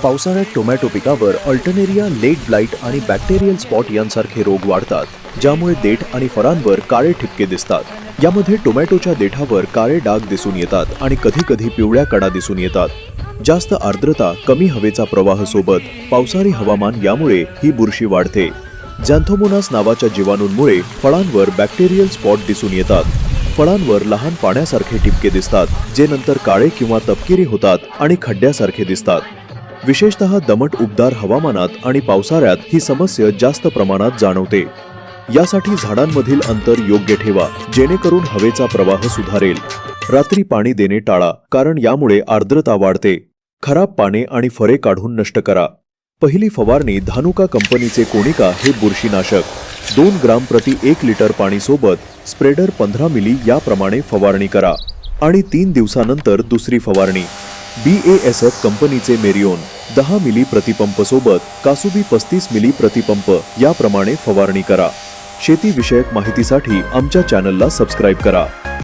पावसाळ्यात टोमॅटो पिकावर alternaria late blight आणि बॅक्टेरियल स्पॉट यांसारखे रोग वाढतात ज्यामुळे देठ आणि फळांवर काळे ठिपके दिसतात. यामध्ये टोमॅटोच्या देठावर काळे डाग दिसून येतात आणि कधी कधी पिवळ्या कडा दिसून येतात. जास्त आर्द्रता कमी हवेचा प्रवाह सोबत पावसाळी हवामान यामुळे ही बुरशी वाढते. झॅन्थोमोनास नावाच्या जीवाणूंमुळे फळांवर बॅक्टेरियल स्पॉट दिसून येतात. फळांवर लहान पाण्यासारखे टिपके दिसतात जे नंतर काळे किंवा तपकिरी होतात आणि खड्ड्यासारखे दिसतात. विशेषतः दमट उबदार हवामानात आणि पावसाळ्यात ही समस्या जास्त प्रमाणात जाणवते. यासाठी झाडांमधील अंतर योग्य ठेवा जेणेकरून हवेचा प्रवाह सुधारेल. रात्री पाणी देणे टाळा कारण यामुळे आर्द्रता वाढते. खराब पाने आणि फरे काढून नष्ट करा. पहिली फवारणी धानुका कंपनीचे कोनिका हे बुरशीनाशक. दोन ग्राम प्रति एक लिटर पाणीसोबत स्प्रेडर पंधरा मिली याप्रमाणे फवारणी करा. आणि तीन दिवसानंतर दुसरी फवारणी. बी ए एस एफ कंपनीचे मेरिओन दहा मिली प्रतिपंप सोबत कासुबी पस्तीस मिली प्रतिपंप याप्रमाणे फवारणी करा. शेतीविषयक माहितीसाठी आमच्या चॅनलला सबस्क्राईब करा.